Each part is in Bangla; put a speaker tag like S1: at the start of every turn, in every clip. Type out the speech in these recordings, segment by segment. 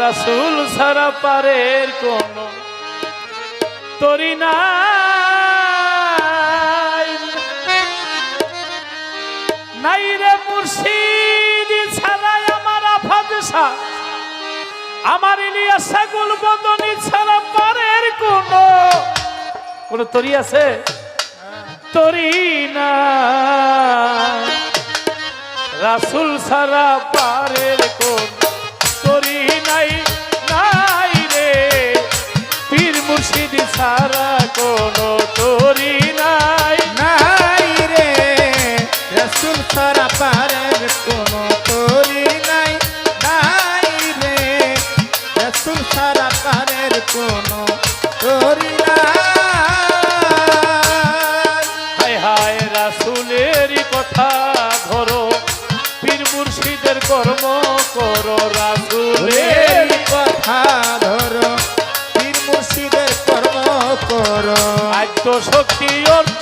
S1: রাসুল সারা পারের কোন তরি নাই। আমার ছাড়া পারের কোন তরি আছে? তরি না রাসুল সারা পারের কোন কোন তরি নাই।
S2: নাই রে রসুল সারা পারের কোনো তরি নাই। নাই রে রসুল সারা পারের কোনো তরি নাই।
S1: হায় হায় রাসুলের কথা ধরো। পীর মুর্শিদের কর্ম করো রাসুলের
S2: কথা
S1: শক্তি অর্জন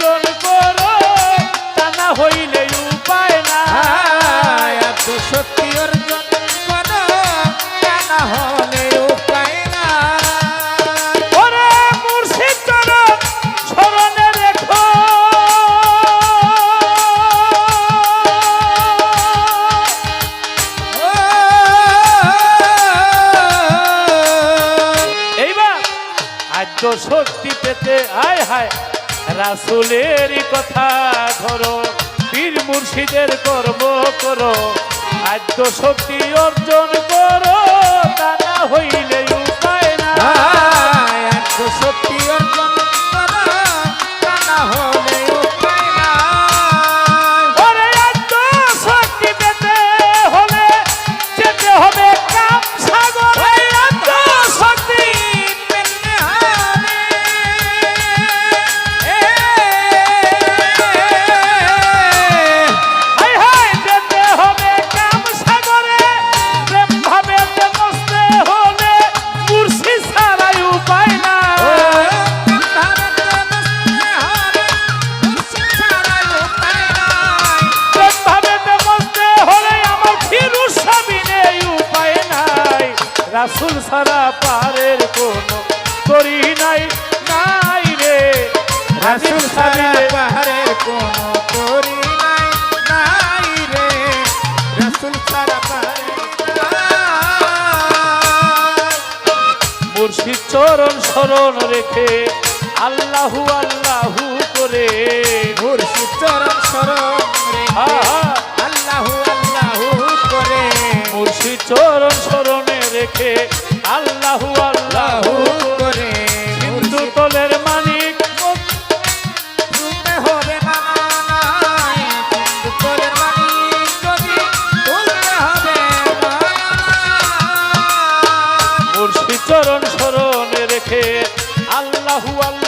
S1: রাসুলের কথা ধরো পীর মুর্শিদের কর্ম করো আদ্য শক্তি অর্জন করো রাসুল
S2: রাসুল সারা
S1: সাবিনে
S2: পাহাড়ের কোনো করি নাই নাই রে রাসুল সারা পাহাড়ের
S1: মুর্শিদ চরণ শরণ রেখে আল্লাহু আল্লাহু করে।
S2: মুর্শিদ চরণ শরণ আল্লাহু আল্লাহু করে।
S1: মুর্শিদ চরণ শরণে রেখে আল্লাহু আল্লাহু চরণ স্মরণে রেখে আল্লাহু আল্লাহু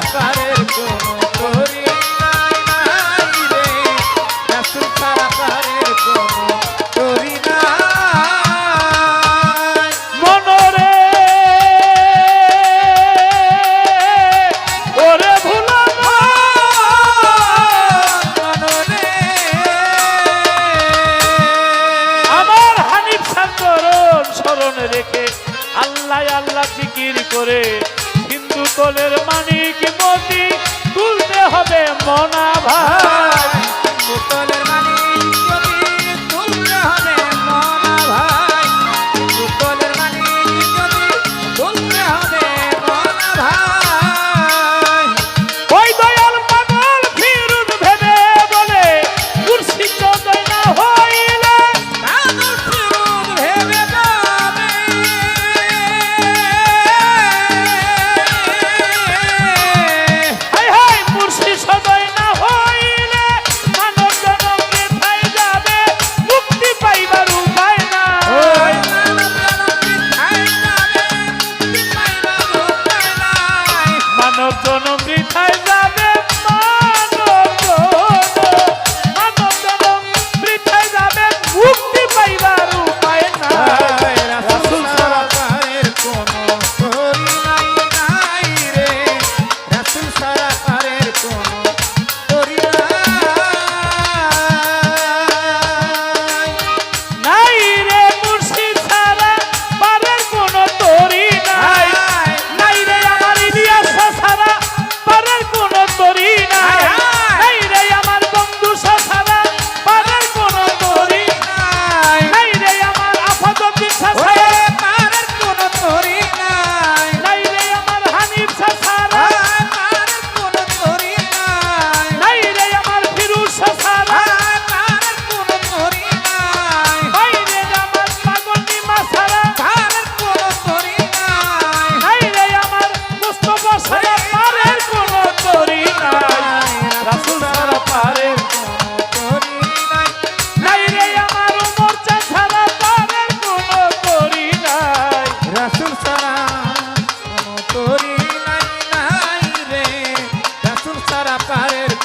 S1: করেছে এবং মনরে ওরে ভুলানো সুকলের মানিক মতি তুলতে হবে মনা ভাই। সুকলের মানিক